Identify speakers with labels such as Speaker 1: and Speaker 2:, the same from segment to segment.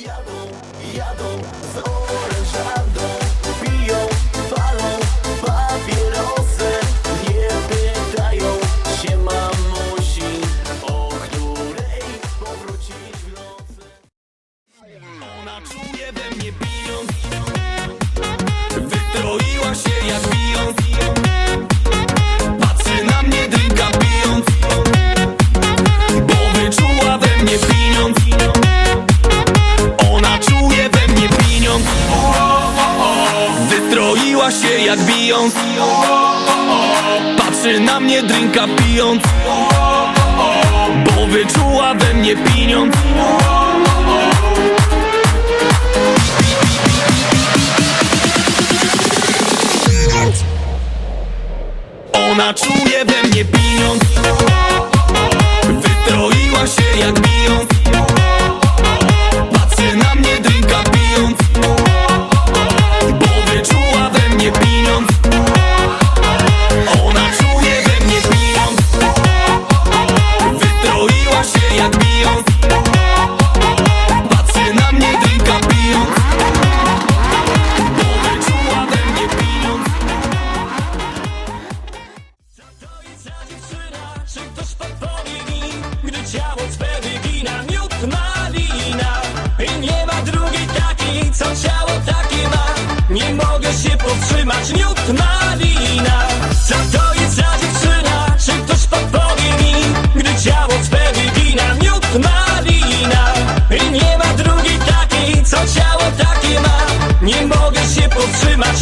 Speaker 1: jadą z orężadą jak bijąc Patrzy na mnie drinka pijąc. Bo wyczuła we mnie pieniądz. Ona czuje we mnie pieniądz się
Speaker 2: powstrzymać, miód malina Co to jest za dziewczyna, czy ktoś podpowie mi Gdy ciało swe wygina? Miód malina I nie ma drugiej takiej, co ciało takie ma. Nie mogę się powstrzymać,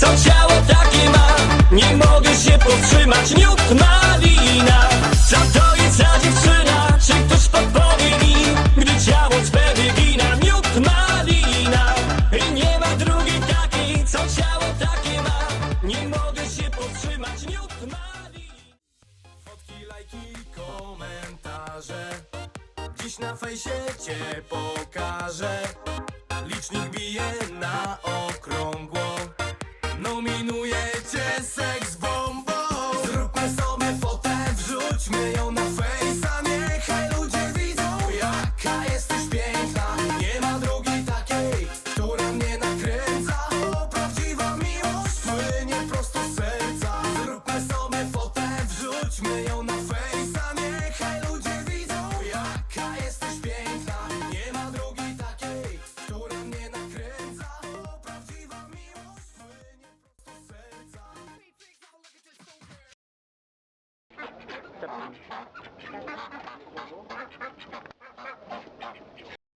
Speaker 2: Co ciało takie ma Nie mogę się powstrzymać. Miód malina Co to jest za dziewczyna? Czy ktoś podpowie mi? Gdy ciało swe wygina? Miód malina I nie ma drugiej takiej. Co ciało takie ma Nie mogę się powstrzymać. Miód malina
Speaker 1: Fotki, lajki, komentarze. Dziś na fejsie cię pokażę. Licznik bije na okrągło 자,